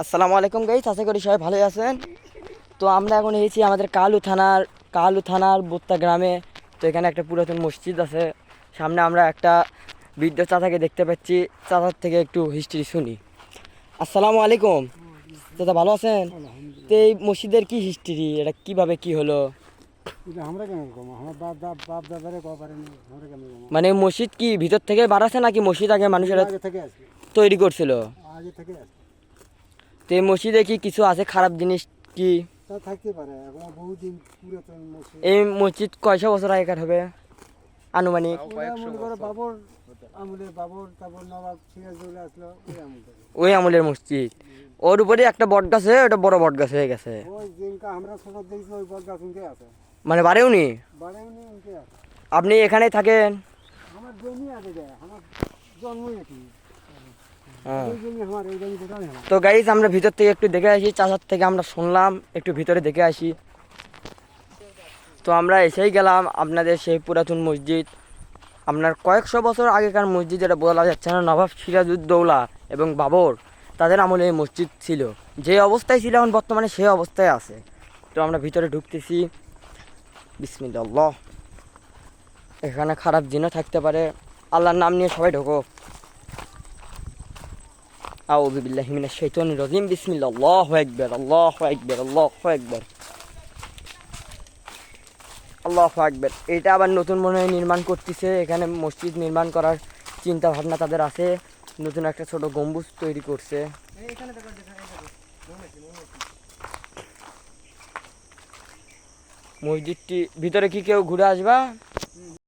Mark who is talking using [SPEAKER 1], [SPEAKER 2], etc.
[SPEAKER 1] আসসালামু আলাইকুম গাইস আশা করি সবাই ভালোই আছেন। তো আমরা এখন এসেছি আমাদের কালু থানার কালু থানার বোত্তা গ্রামে। তো এখানে একটা পুরাতন মসজিদ আছে। সামনে আমরা একটা বৃদ্ধ চাচাকে দেখতে পাচ্ছি। চাচার থেকে একটু হিস্ট্রি শুনি। আসসালামু আলাইকুম। চাচা ভালো আছেন? তো এই মসজিদের কি হিস্ট্রি এটা কীভাবে কি হলো? মানে মসজিদ কি ভিতর থেকে বাড়াছে নাকি মসজিদ আগে মানুষেরা তৈরি করছিল?
[SPEAKER 2] আগে থেকে আসবে
[SPEAKER 1] তো এই মসজিদে কি কিছু আছে খারাপ জিনিস কি?
[SPEAKER 2] থাকতে পারে এখন বহুদিন পুরাতন মসজিদ।
[SPEAKER 1] এই মসজিদ কয়শো বছর আগেকার হবে? আনুমানিক।
[SPEAKER 2] ওরা মনে করো বাবর আমলে বাবর তারপর নবাব সিরাজদৌল্লা আসলো ওই আমল
[SPEAKER 1] আমলের মসজিদ। ওর উপরে একটা বট গাছ আছে ওটা বড় বট গাছ হয়ে গেছে।
[SPEAKER 2] আমরা ছোট দেখছি ওই বট গাছ উনকে আছে।
[SPEAKER 1] মানে বাড়েও নি?
[SPEAKER 2] আছে।
[SPEAKER 1] আপনি এখানেই থাকেন?
[SPEAKER 2] আমার জমি আছে আমার জন্মই
[SPEAKER 1] তো গাইজ আমরা ভিতর থেকে একটু দেখে আসি, চাচার থেকে আমরা শুনলাম, একটু ভিতরে দেখে আসি। তো আমরা এসেই গেলাম আপনাদের সেই পুরাতন মসজিদ। আপনার কয়েকশো বছর আগেকার মসজিদ যেটা বলা যাচ্ছে না, নবাব সিরাজউদ্দৌলা এবং বাবর, তাদের আমলে এই মসজিদ ছিল। যে অবস্থায় ছিল এখন বর্তমানে সেই অবস্থায় আছে। তো আমরা ভিতরে ঢুকতেছি। বিসমিল্লাহ। এখানে খারাপ জিনও থাকতে পারে। আল্লাহর নাম নিয়ে সবাই ঢোকো। আউযু বিল্লাহি মিনাশ শাইতানির রাজিম বিসমিল্লাহ আল্লাহু আকবার আল্লাহু আকবার আল্লাহু আকবার। আল্লাহু আকবার। এটা আবার নতুন মনে হয় নির্মাণ করতেছে, এখানে মসজিদ নির্মাণ করার চিন্তা ভাবনা তাদের আছে। নতুন একটা ছোট গম্বুজ তৈরি করছে। মসজিদটি ভিতরে কি কেউ ঘুরে আসবা?